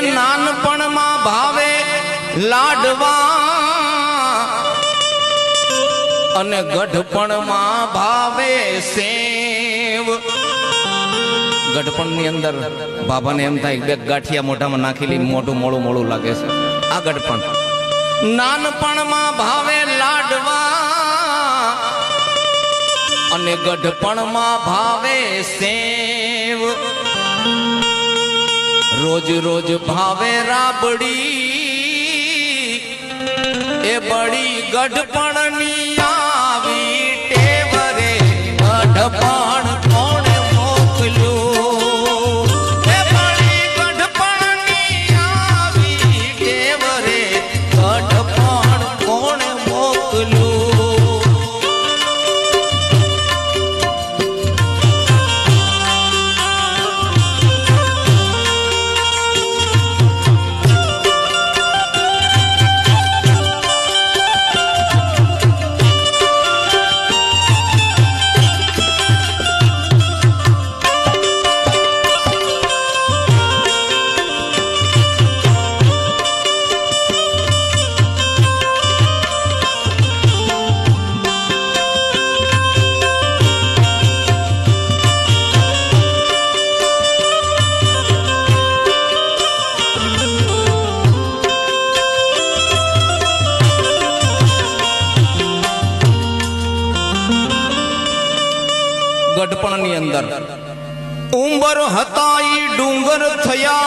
નાનપણમાં ભાવે લાડવા. અને ગઢપણમાં ભાવે સેવ. ગઢપણની અંદર બાબાને એમ થાય બે ગાંઠિયા મોઢામાં નાખેલી મોઢું મોડું મોળું લાગે છે. આ ગઢપણ. નાનપણમાં ભાવે લાડવા. અને ગઢપણમાં ભાવે સેવ. રોજ રોજ ભાવે રાબડી. એ બળી ગઢપણની ગઢપણની અંદર. ઉંબર હતા ઈ ડુંગર થયા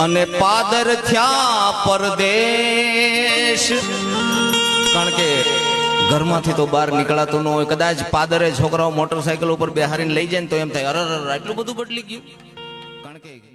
અને પાદર થયા પરદેશ. કારણ કે ઘરમાંથી તો બહાર નીકળાતું ન હોય કદાચ પાદરે છોકરાઓ મોટરસાયકલ ઉપર બેહારીને લઈ જાય ને તો એમ થાય અરર અરે, અરે, આટલું બધું બદલી ગયું. કારણ કે